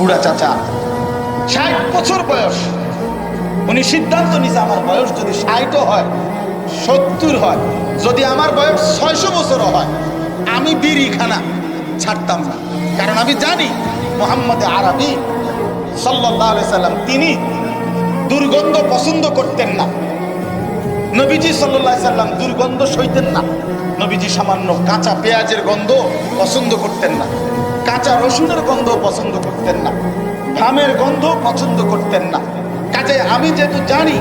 বুড়া চাচা। ষাট বছর বয়স। উনি সিদ্ধান্ত নিছে আমার বয়স যদি ষাটও হয়, সত্তর হয়, যদি আমার বয়স ছয়শো বছরও হয়, আমি বিড়িখানা ছাড়তাম না। কারণ আমি জানি মোহাম্মদ আরবি সাল্লাহ সাল্লাম, তিনি দুর্গন্ধ পছন্দ করতেন না। নবীজি সাল্লাহ সাল্লাম দুর্গন্ধ সইতেন না। নবীজি সামান্য কাঁচা পেঁয়াজের গন্ধ পছন্দ করতেন না। কাঁচা রসুনের গন্ধ পছন্দ করতেন না। ঘামের গন্ধ পছন্দ করতেন না। কাজে আমি যেহেতু জানি,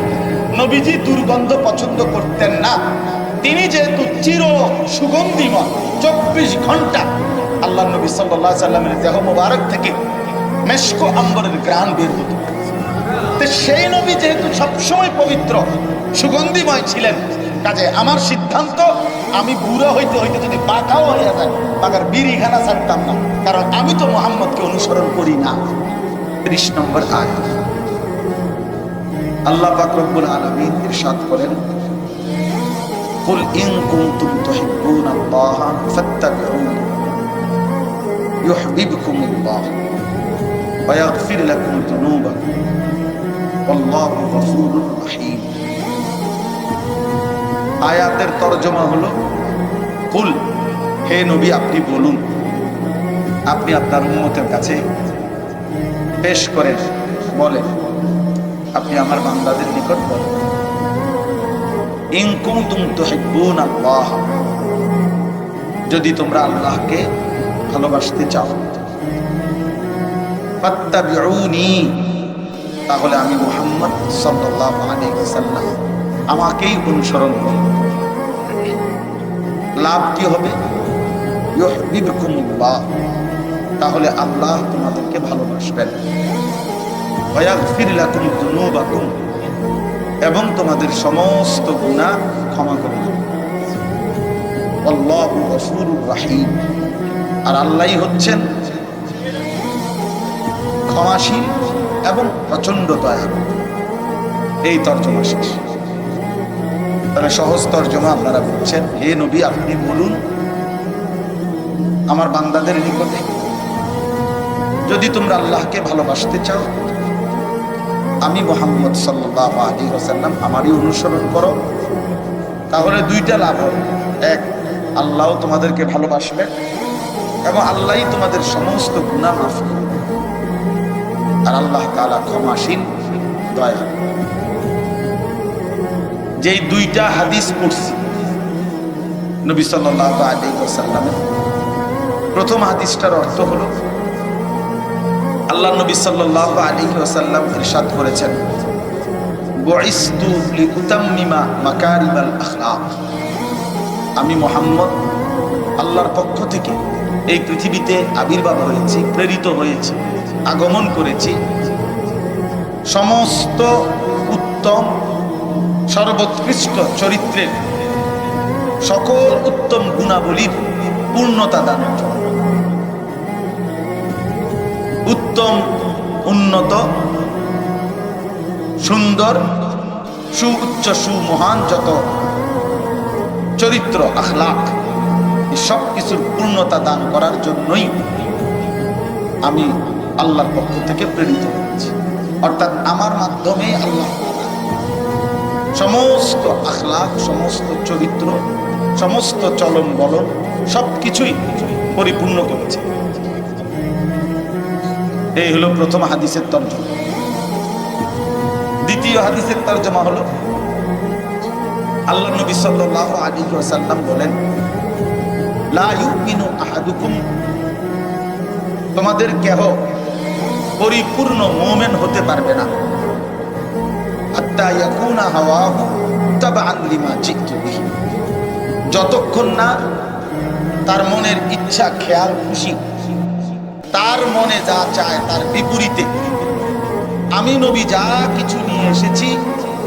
নবীজি দুর্গন্ধ পছন্দ করতেন না। তিনি যেহেতু চির সুগন্ধিময়, চব্বিশ ঘণ্টা আল্লাহ নবী সাল্লাহ সাল্লামের দেহ মোবারক থেকে মেশকো আম্বরের গ্রাণ বের হতো। সেই নবী যেহেতু সবসময় পবিত্র, সুগন্ধিময় ছিলেন কাজে আমার সিদ্ধান্ত আমি বুড়ো হইতে হইতে যদি বাঁকাও হয়ে যায় বাঘার বিড়িখানা ছাড়তাম না কারণ আমি তো মোহাম্মদকে অনুসরণ করি না ত্রিশ নম্বর আয় আল্লাহ পাক রব্বুল আলামিন ইরশাদ করেন قل إن كنتم تحبون الله فاتبعوني يحببكم الله ويغفر لكم ذنوبكم والله غفور رحيم আয়াতের তরজমা হলো, কুল, হে নবী, আপনি বলুন, আপনি আপনার উন্মতের কাছে পেশ করেন বলেন, আপনি আমার বান্দাদের নিকট বলেন, ইন কুনতুম তুহিব্বুন আল্লাহ যদি তোমরা আল্লাহকে ভালোবাসতে চাও। ফাত্তাবিউনি তাহলে আমি মুহাম্মদ সাল্লাল্লাহু আলাইহি ওয়াসাল্লাম আমাকেই অনুসরণ করব লাভ কি হবে? তাহলে আল্লাহ তোমাদেরকে ভালোবাসবেন। এবং তোমাদের সমস্ত গুনাহ ক্ষমা করে আল্লাহু রাহিম। আর আল্লাহই হচ্ছেন ক্ষমাশীল এবং প্রচণ্ড দয়া এই তর্জমা শেষ। তাহলে সহজ তর্জমা আপনারা বুঝছেন হে নবী, আপনি বলুন, আমার বান্দাদের নিকটে যদি তোমরা আল্লাহকে ভালোবাসতে চাও, আমি মোহাম্মদ সাল্লাহ আলী ওসাল্লাম আমারই অনুসরণ করো। তাহলে দুইটা লাভ হবে। এক, আল্লাহ তোমাদেরকে ভালোবাসবেন এবং আল্লাহই তোমাদের সমস্ত গুণা মাফ করবে। আর আল্লাহ তালা ক্ষমাসীন দয়া যেই দুইটা হাদিস পড়ছি। নবী সাল্লাহ প্রথম হাদিসটার অর্থ হলো, আল্লাহ নবী সাল্লাহ আলী ওসাল্লাম ইরশাদ করেছেন আমি মোহাম্মদ, আল্লাহর পক্ষ থেকে এই পৃথিবীতে আবির্ভাব হয়েছি, প্রেরিত হয়েছি, আগমন করেছি। সমস্ত উত্তম সর্বোৎকৃষ্ট চরিত্রের সকল উত্তম গুণাবলীর পূর্ণতা দান উত্তম, উন্নত, সুন্দর, সুউচ্চ, সুমহান যত চরিত্র, আখলাক সব কিছুর পূর্ণতা দান করার জন্যই আমি আল্লাহর পক্ষ থেকে প্রেরিত হয়েছি। অর্থাৎ আমার মাধ্যমে আল্লাহ সমস্ত আখলাক সমস্ত চরিত্র, সমস্ত চলন বলন সব কিছুই পরিপূর্ণ করেছে। এই হলো প্রথম হাদিসের তর্জমা। দ্বিতীয় হাদিসের তর্জমা হলো, আল্লাহ নবী সাল্লাল্লাহু আলাইহি সাল্লাম বলেন, লা ইউমিনু আহাদুকুম। তোমাদের কেহ পরিপূর্ণ মুমিন হতে পারবে না। হাত্তা ইয়াকুনা হাওয়াহু তাবআন লিমা জিতু যতক্ষণ না তার মনের ইচ্ছা, খেয়াল, খুশি, তার মনে যা চায় তার বিপরীতে। আমি নবী, যা কিছু নিয়ে এসেছি,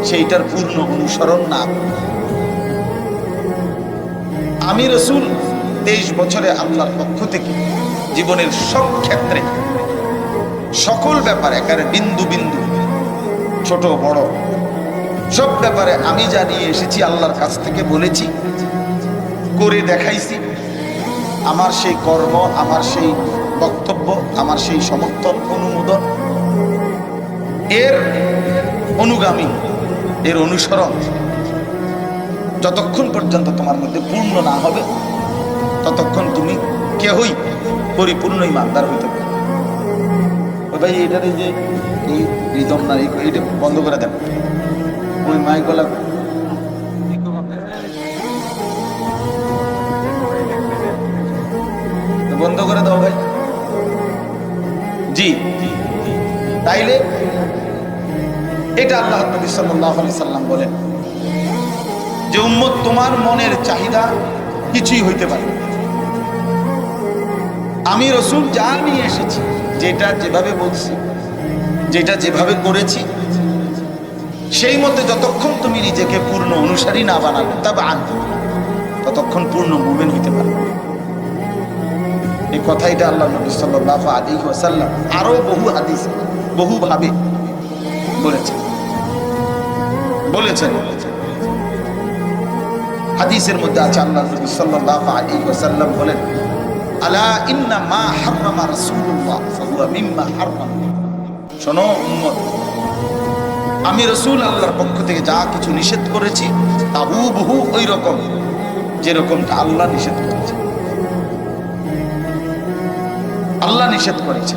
সেইটার পূর্ণ অনুসরণ না আমি রসুল, তেইশ বছরে আল্লাহর পক্ষ থেকে জীবনের সব ক্ষেত্রে, সকল ব্যাপারে একারে বিন্দু বিন্দু, ছোট বড় সব ব্যাপারে আমি যা নিয়ে এসেছি, আল্লাহর কাছ থেকে বলেছি, করে দেখাইছি। আমার সেই কর্ম, আমার সেই বক্তব্য, আমার সেই সমর্থন, অনুমোদন, এর অনুগামী, এর অনুসরণ যতক্ষণ পর্যন্ত তোমার মধ্যে পূর্ণ না হবে, ততক্ষণ তুমি কেহই পরিপূর্ণ ইমানদার হইতে পারবে ভাই, এটার যে এই রিদম না এইটা বন্ধ করে দেন। ওই মাইকলা বন্ধ করে দাও ভাই। জি। তাইলে এটা আল্লাহ নবী সাল্লাল্লাহু আলাইহি সাল্লাম বলেন যে, উম্মত তোমার মনের চাহিদা কিছুই হইতে পারে আমি রসুল যা নিয়ে এসেছি, যেটা যেভাবে বলছি, যেটা যেভাবে করেছি সেই মতে যতক্ষণ তুমি নিজেকে পূর্ণ অনুসারী না বানাবে, তবে আনতে ততক্ষণ পূর্ণ মুভমেন্ট হইতে পারবে। এই কথাইটা আল্লাহ নবী সাল্লাল্লাহু আলাইহি ওয়াসাল্লাম আরও বহু হাদিস, বহুভাবে বলেছেন। বলেছেন। হাদিসের মধ্যে আছে আল্লাহ নবী সাল্লাল্লাহু আলাইহি ওয়াসাল্লাম বলেন, আলা ইন্না মা হাররাম। শোনো উম্মত আমি রসুল আল্লাহর পক্ষ থেকে যা কিছু নিষেধ করেছি, তা হু বহু ওই রকম যেরকমটা আল্লাহ নিষেধ করেছে। আল্লাহ নিষেধ করেছে।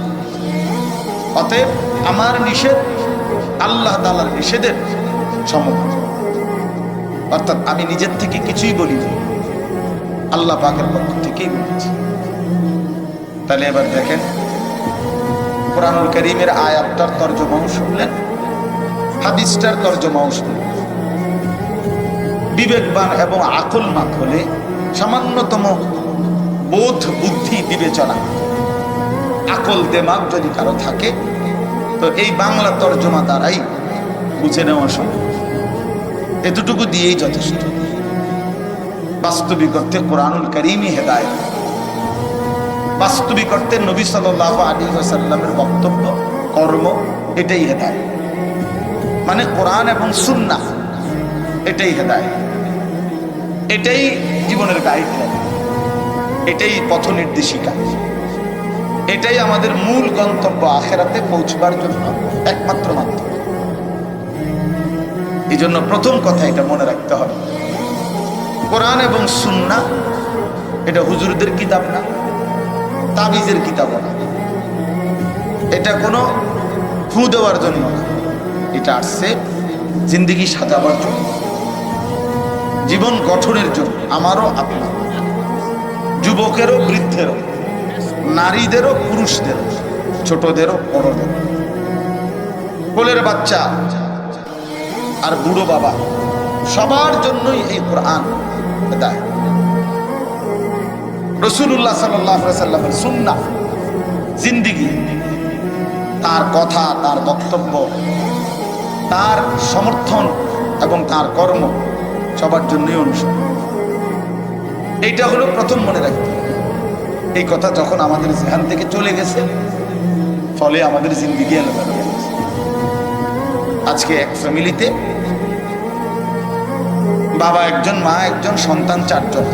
অতএব আমার নিষেধ আল্লাহ তালার নিষেধের সমমান অর্থাৎ আমি নিজের থেকে কিছুই বলিনি, আল্লাহ পাকের পক্ষ থেকেই বলেছি। তাহলে এবার দেখেন, কোরআনুল করিমের আয়াতটার তর্জমাও শুনলেন? হাদিসটার তর্জমাও শুনলেন বিবেকবান এবং আকলমান হলে সামান্যতম বোধ বুদ্ধি বিবেচনা। আকল দেমাগ যদি কারও থাকে, তো এই বাংলা তর্জমা দ্বারাই বুঝে নেওয়া সম্ভব। এতটুকু দিয়েই যথেষ্ট। বাস্তবিক অর্থে কোরআনুল করিমই হেদায় বাস্তবিক অর্থে নবী সাল আলী সাল্লামের বক্তব্য, কর্ম, এটাই হেদায় মানে কোরআন এবং সুন্না এটাই হেদায় এটাই জীবনের গাইডলাইন এটাই পথ নির্দেশিকা। এটাই আমাদের মূল গন্তব্য আখেরাতে পৌঁছবার জন্য একমাত্র মাধ্যম। এই জন্য প্রথম কথা এটা মনে রাখতে হবে। কোরআন এবং সুন্না এটা হুজুরদের কিতাব না, তাবিজের কিতাব না। এটা কোনো ফু দেওয়ার জন্য না। এটা আসছে জিন্দিগি সাজাবার জন্য। জীবন গঠনের জন্য। আমারও আপনার যুবকেরও বৃদ্ধেরও। নারীদেরও পুরুষদেরও। ছোটদেরও বড়দেরও। কোলের বাচ্চা। আর বুড়ো বাবা। সবার জন্যই এই কোরআন দেয় রসুল্লাহ সাল্লামের সুন্না জিন্দিগি। তার কথা, তার বক্তব্য। তার সমর্থন এবং তার কর্ম সবার জন্যই অনুসরণ এইটা হলো প্রথম মনে রাখতে। এই কথা যখন আমাদের জেহান থেকে চলে গেছে, ফলে আমাদের জিন্দিগি এলোমেলো হয়ে গেছে। আজকে এক ফ্যামিলিতে বাবা একজন, মা একজন, সন্তান চারজন।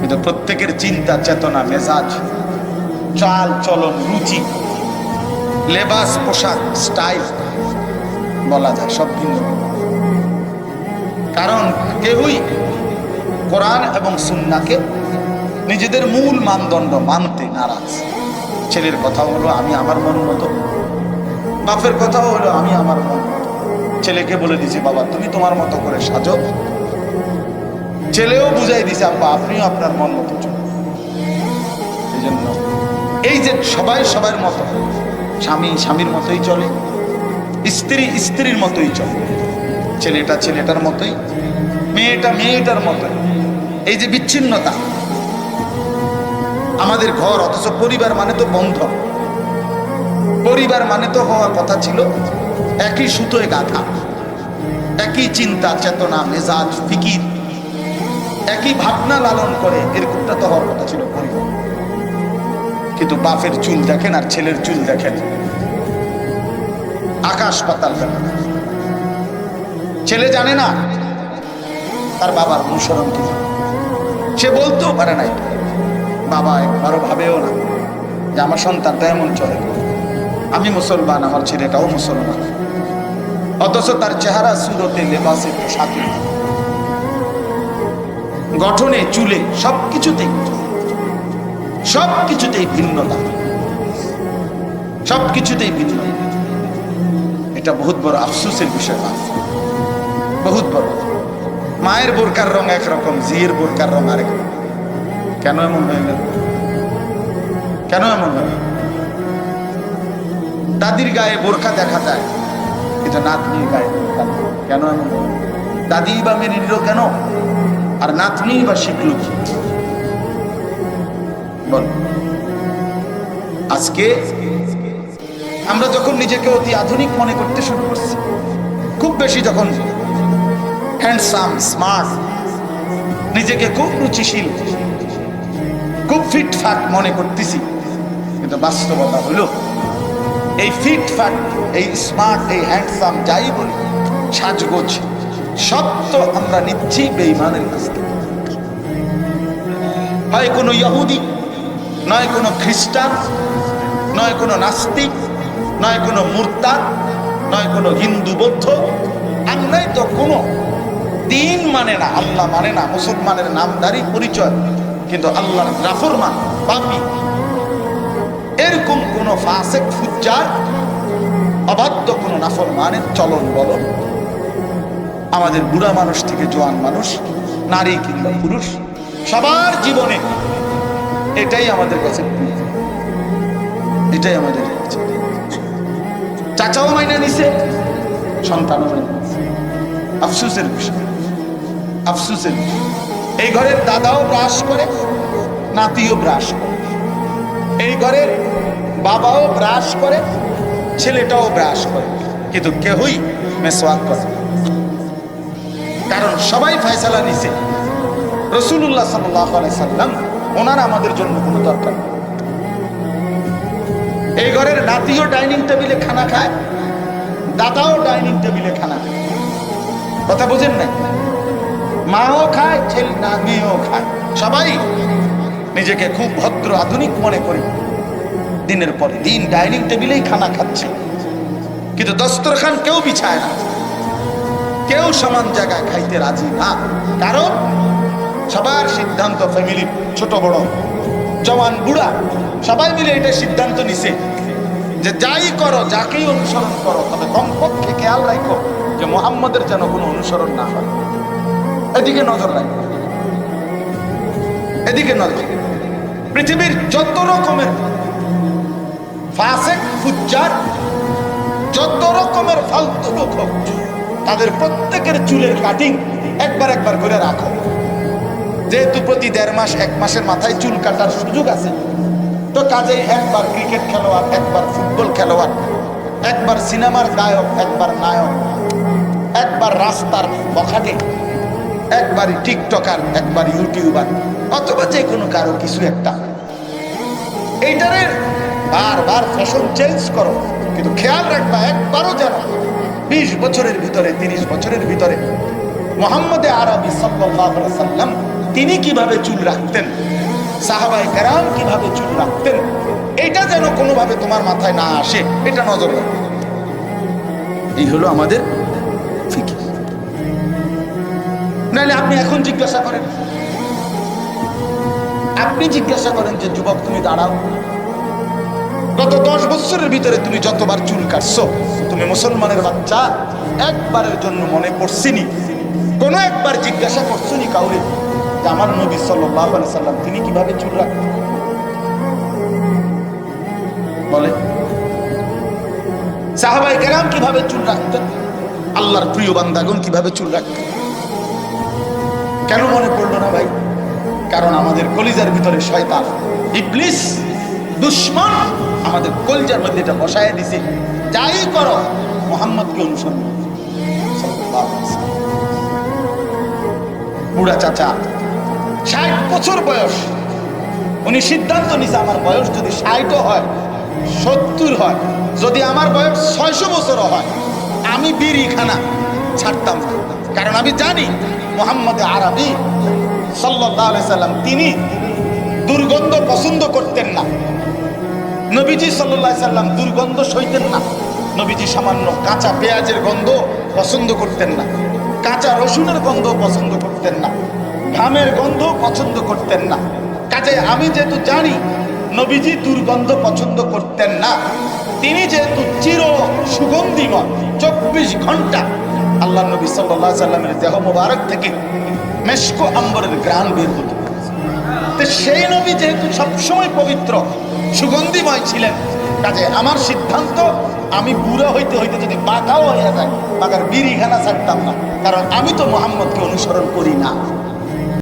কিন্তু প্রত্যেকের চিন্তা, চেতনা, মেজাজ, চাল, চলন, রুচি, লেবাস, পোশাক, স্টাইল বলা যায়, সব ভিন্ন কারণ কেউই কোরআন এবং সুন্নাকে নিজেদের মূল মানদণ্ড মানতে নারাজ। ছেলের কথা হলো, আমি আমার মন মতো। বাপের কথাও হলো, আমি আমার মন মতো। ছেলেকে বলে দিছে, বাবা, তুমি তোমার মতো করে সাজো। ছেলেও বুঝাই দিছে, আব্বা, আপনিও আপনার মন মতো এই জন্য এই যে সবাই সবার মতো, স্বামী স্বামীর মতোই চলে। স্ত্রী স্ত্রীর মতোই চলে। ছেলেটা ছেলেটার মতোই, মেয়েটা মেয়েটার মতোই। এই যে বিচ্ছিন্নতা, আমাদের ঘর, অথচ পরিবার মানে তো বন্ধন। পরিবার মানে তো হওয়ার কথা ছিল, একই সুতোয় গাথা একই চিন্তা, চেতনা, মেজাজ, ফিকির, একই ভাবনা লালন করে এরকমটা তো হওয়ার কথা ছিল পরিবার। কিন্তু বাপের চুল দেখেন আর ছেলের চুল দেখেন। আকাশ পাতাল ছেলে জানে না তার বাবার অনুসরণ কি। সে বলতেও পারে না এটা। বাবা, একবারও ভাবেও না যে আমার সন্তানটা এমন চলে। আমি মুসলমান, আমার ছেলেটাও মুসলমান। অথচ তার চেহারা সুরতে লেবাসে পোশাকে গঠনে, চুলে সব কিছুতেই সব কিছুতেই ভিন্নতা। সব কিছুতেই ভিন্ন এটা বহুত বড় আফসোসের বিষয় মা বহুত বড়। মায়ের বোরকার রং একরকম জিয়ের বোরকার রং আরেক রকম। কেন এমন হয়ে গেল কেন এমন হয়ে দাদির গায়ে বোরখা দেখা যায় এটা নাতনির গায়ে কেন এমন? দাদি বা মেনে কেন? আর নাতনি বা শিখল কি? বল। আজকে আমরা যখন নিজেকে অতি আধুনিক মনে করতে শুরু করছি, খুব বেশি যখন হ্যান্ডসাম স্মার্ট নিজেকে খুব রুচিশীল, খুব ফিট ফিটফাট মনে করতেছি, কিন্তু বাস্তবতা হলো, এই ফিট ফিটফাট এই স্মার্ট এই হ্যান্ডসাম যাই বলি, সাজগোজ, সব তো আমরা নিচ্ছি বেইমানের কাছ থেকে। হয় কোনো ইহুদি, নয় কোনো খ্রিস্টান, নয় কোনো নাস্তিক নয় কোনো মুরতাদ, নয় কোনো হিন্দু বৌদ্ধ, আর নয় তো কোনো দিন মানে না, আল্লাহ মানে না, মুসলমানের নামদারি পরিচয়। কিন্তু আল্লাহর নাফরমান পাপি। এরকম কোনো ফাঁসে ফুজ্জার, অবাধ্য কোনো নাফর নাফরমানের চলন বলন। আমাদের বুড়া মানুষ থেকে জোয়ান মানুষ, নারী কিংবা পুরুষ, সবার জীবনে এটাই আমাদের কাছে এটাই আমাদের কাছে চাচাও মাইনা নিছে, সন্তানও আফসুসের বিষয়। আফসুসের। এই ঘরের দাদাও ব্রাশ করে, নাতিও ব্রাশ করে। এই ঘরের বাবাও ব্রাশ করে, ছেলেটাও ব্রাশ করে। কিন্তু কেহই মেসওয়াক করে কারণ সবাই ফয়সালা নিছে। রসুল্লাহ সাল্লাম, ওনার আমাদের জন্য কোনো দরকার নেই। এই ঘরের নাতিও ডাইনিং টেবিলে খানা খায়, দাদাও ডাইনিং টেবিলে খানা খায়। কথা বুঝেন না মাও খায়, ছেলে না মেয়েও খায়। সবাই নিজেকে খুব ভদ্র, আধুনিক মনে করি। দিনের পরে দিন ডাইনিং টেবিলেই খানা খাচ্ছে। কিন্তু দস্তরখান কেউ বিছায় না। কেউ সমান জায়গায় খাইতে রাজি না। কারণ সবার সিদ্ধান্ত ফ্যামিলি ছোট বড়। জওয়ান বুড়া, সবাই মিলে এটা সিদ্ধান্ত নিছে যে যাই করো, যাকেই অনুসরণ করো, তবে কমপক্ষে খেয়াল রাখো যে মোহাম্মদের যেন কোনো অনুসরণ না হয়। এদিকে নজর রাখো। এদিকে নজর পৃথিবীর যত রকমের ফাসেক, ফুজ্জার, যত রকমের ফালতু লোক তাদের প্রত্যেকের চুলের কাটিং একবার একবার করে রাখো। যেহেতু প্রতি দেড় মাস, এক মাসের মাথায় চুল কাটার সুযোগ আছে, তো কাজেই একবার ক্রিকেট খেলোয়াড়, একবার ফুটবল খেলোয়াড়, একবার সিনেমার গায়ক, একবার নায়ক, একবার রাস্তার বখাটে একবার টিকটকার একবার ইউটিউবার, অথবা যে কোনো কারও কিছু একটা। এইটারে বারবার ফ্যাশন চেঞ্জ করো, কিন্তু খেয়াল রাখবা, একবারও যেন বিশ বছরের ভিতরে, তিরিশ বছরের ভিতরে, মোহাম্মদে আরবি আলাইহি সাল্লাম তিনি কীভাবে চুল রাখতেন? সাহাবাই কেরাম কীভাবে চুল রাখতেন? এটা যেন কোনোভাবে তোমার মাথায় না আসে, এটা নজর এই হলো আমাদের নাহলে আপনি এখন জিজ্ঞাসা করেন, আপনি জিজ্ঞাসা করেন যে, যুবক, তুমি দাঁড়াও। গত দশ বছরের ভিতরে তুমি যতবার চুল কাটছো, তুমি মুসলমানের বাচ্চা, একবারের জন্য মনে পড়ছিনি কোন একবার জিজ্ঞাসা করছনি কাউরে? আমার নবী সাল্লাহ সাল্লাম, তিনি কীভাবে চুল রাখতেন? বলে সাহাবাই কেরাম কীভাবে চুল রাখতেন? আল্লাহর প্রিয় বান্দাগণ কীভাবে চুল রাখতেন? কেন মনে পড়ল না ভাই? কারণ আমাদের কলিজার ভিতরে শয়তান, ইবলিস, দুশ্মন আমাদের কলিজার মধ্যে এটা বসায় দিছে। যাই করো, মোহাম্মদকে অনুসরণ। বুড়া চাচা ষাট বছর বয়স। উনি সিদ্ধান্ত নিছে আমার বয়স যদি ষাটও হয়, সত্তর হয়, যদি আমার বয়স ছয়শো বছরও হয়, আমি বিড়ি খানা ছাড়তাম কারণ আমি জানি মোহাম্মদ আরবি সাল্লাহ সাল্লাম তিনি দুর্গন্ধ পছন্দ করতেন না। নবীজি সাল্লাহ সাল্লাম দুর্গন্ধ সইতেন না। নবীজি সামান্য কাঁচা পেঁয়াজের গন্ধ পছন্দ করতেন না। কাঁচা রসুনের গন্ধ পছন্দ করতেন না। ঘামের গন্ধ পছন্দ করতেন না। কাজে আমি যেহেতু জানি, নবীজি দুর্গন্ধ পছন্দ করতেন না। তিনি যেহেতু চির সুগন্ধিময় চব্বিশ ঘণ্টা আল্লাহ নবী সাল্লাহ সাল্লামের দেহ মোবারক থেকে মেশকো আম্বরের গ্রাণ বের হতো। তো সেই নবী যেহেতু সবসময় পবিত্র, সুগন্ধিময় ছিলেন, কাজে আমার সিদ্ধান্ত, আমি বুড়ো হইতে হইতে যদি বাঁকাও হয়ে যায় বাঁকার বিড়িখানা ছাড়তাম না, কারণ আমি তো মোহাম্মদকে অনুসরণ করি না।